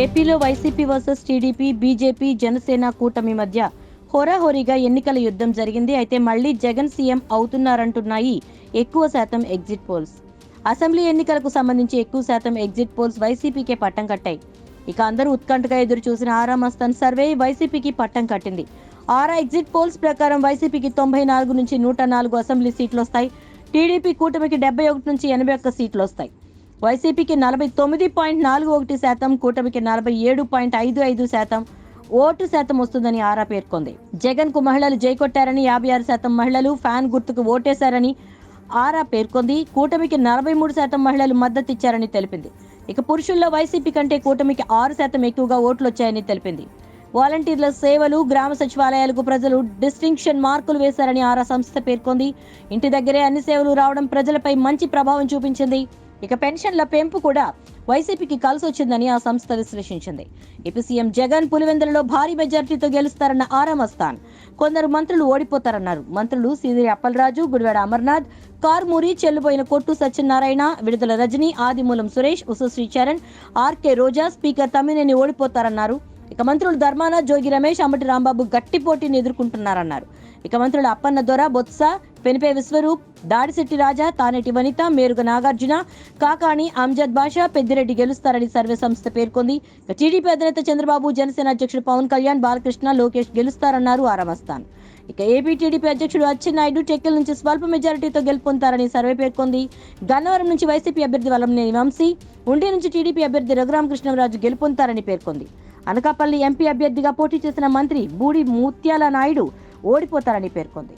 ఏపీలో YCP versus TDP BJP Janasena కూటమి మధ్య హోరాహోరీగా ఎన్నికల యుద్ధం జరిగింది. అయితే మళ్ళీ జగన్ సీఎం అవుతున్నారంటున్నాయి ఎక్కువ శాతం ఎగ్జిట్ పోల్స్. అసెంబ్లీ ఎన్నికలకు సంబంధించి ఎక్కువ శాతం ఎగ్జిట్ పోల్స్ వైసీపీకే పట్టం కట్టాయి. ఇక అందరూ ఉత్కంఠగా ఎదురు చూసిన ఆరా మస్తాన్ సర్వే వైసీపీకి పట్టం కట్టింది. ఆరా ఎగ్జిట్ పోల్స్ ప్రకారం వైసీపీకి తొంభై నాలుగు నుంచి నూట నాలుగు అసెంబ్లీ సీట్లు వస్తాయి. టీడీపీ కూటమికి డెబ్బై ఒకటి నుంచి ఎనభై ఒక్క సీట్లు వస్తాయి. వైసీపీకి నలభై తొమ్మిది పాయింట్ నాలుగు ఒకటి శాతం కూటమికి నలభై ఏడు పాయింట్ ఐదు ఐదు శాతం ఓటు శాతం వస్తుందని ఆరా పేర్కొంది. జగన్కు మహిళలు జైకొట్టారని యాభై ఆరు శాతం మహిళలు ఫ్యాన్ గుర్తుకు ఓటేశారని ఆరా పేర్కొంది. కూటమికి నలభై మూడు శాతం మహిళలు మద్దతిచ్చారని తెలిపింది. ఇక పురుషుల్లో వైసీపీ కంటే కూటమికి ఆరు శాతం ఎక్కువగా ఓట్లు వచ్చాయని తెలిపింది. వాలంటీర్ల సేవలు గ్రామ సచివాలయాలకు ప్రజలు డిస్టింక్షన్ మార్కులు వేశారని ఆరా సంస్థ పేర్కొంది. ఇంటి దగ్గరే అన్ని సేవలు రావడం ప్రజలపై మంచి ప్రభావం చూపించింది. ఇక పెన్షన్ల పెంపు కూడా వైసీపీకి కలిసి వచ్చిందని ఆ సంస్థ విశ్లేషించింది. ఏపీ సీఎం జగన్ పులివెందులలో భారీ మెజార్టీతో గెలుస్తారన్న ఆరామస్థాన్. కొందరు మంత్రులు ఓడిపోతారన్నారు. మంత్రులు సీదిరి అప్పలరాజు గుడివాడ అమర్నాథ్ కార్మూరి చెల్లుబోయిన కొట్టు సత్యనారాయణ విడుదల రజని ఆదిమూలం సురేష్ ఉషశ్రీ చరణ్ ఆర్కే రోజా స్పీకర్ తమ్మినేని ఓడిపోతారన్నారు. ఇక మంత్రులు ధర్మాన జోగి రమేష్ అంబటి రాంబాబు గట్టి పోటీని ఎదుర్కొంటున్నారన్నారు. ఇక మంత్రులు అప్పన్న దొర బొత్స పెనిపే విశ్వరూప్ దాడిశెట్టి రాజా తానేటి వనిత మేరుగ నాగార్జున కాకాణి అంజద్ బాషా పెద్దిరెడ్డి గెలుస్తారని సర్వే సంస్థ పేర్కొంది. టీడీపీ అధినేత చంద్రబాబు జనసేన అధ్యక్షుడు పవన్ కళ్యాణ్ బాలకృష్ణ లోకేష్ గెలుస్తారన్నారు ఆరామస్థాన్. ఇక ఏపీ టీడీపీ అధ్యక్షుడు అచ్చెన్నాయుడు టెక్కల్ నుంచి స్వల్ప మెజారిటీతో గెలుపొందుతారని సర్వే పేర్కొంది. గన్నవరం నుంచి వైసీపీ అభ్యర్థి వలంనేని వంశీ ఉండి నుంచి టీడీపీ అభ్యర్థి రఘురామకృష్ణరాజు గెలుపొందుతారని పేర్కొంది. అనకాపల్లి ఎంపీ అభ్యర్థిగా పోటీ చేసిన మంత్రి బూడి ముత్యాల నాయుడు ఓడిపోతారని పేర్కొంది.